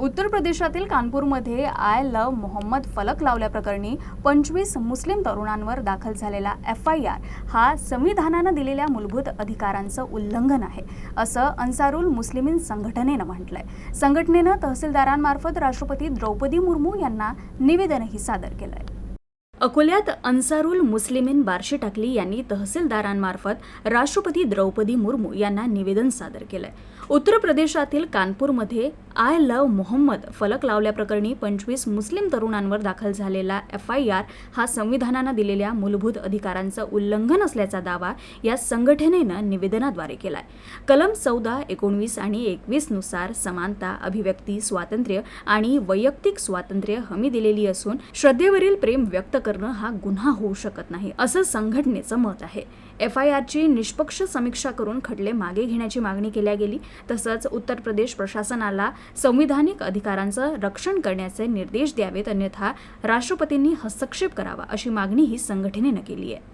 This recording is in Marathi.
उत्तर प्रदेशातील कानपूरमध्ये आय लव मोहम्मद फलक लावल्याप्रकरणी पंचवीस मुस्लिम तरुणांवर दाखल झालेला एफ आय आर हा संविधानानं दिलेल्या मूलभूत अधिकारांचं उल्लंघन आहे असं अन्सारुल मुस्लिमीन संघटनेनं म्हटलंय. संघटनेनं तहसीलदारांमार्फत राष्ट्रपती द्रौपदी मुर्मू यांना निवेदनही सादर केलंय. अकोल्यात अन्सारुल मुस्लिमीन बार्शी टाकली यांनी तहसीलदारांमार्फत राष्ट्रपती द्रौपदी मुर्मू यांना निवेदन सादर केलंय. उत्तर प्रदेशातील कानपूरमध्ये आय लव मोहम्मद फलक लावल्याप्रकरणी पंचवीस मुस्लिम तरुणांवर दाखल झालेला एफ आय आर हा संविधानानं दिलेल्या मूलभूत अधिकारांचं उल्लंघन असल्याचा दावा या संघटनेनं निवेदनाद्वारे केलाय. कलम चौदा एकोणवीस आणि एकवीसनुसार समानता अभिव्यक्ती स्वातंत्र्य आणि वैयक्तिक स्वातंत्र्य हमी दिलेली असून श्रद्धेवरील प्रेम व्यक्त करणं हा गुन्हा होऊ शकत नाही असं संघटनेचं मत आहे. एफ आय आरची निष्पक्ष समीक्षा करून खटले मागे घेण्याची मागणी केल्या गेली तसंच उत्तर प्रदेश प्रशासनाला संविधानिक अधिकारांचं रक्षण करण्याचे निर्देश द्यावेत अन्यथा राष्ट्रपतींनी हस्तक्षेप करावा अशी मागणीही संघटनेनं केली आहे.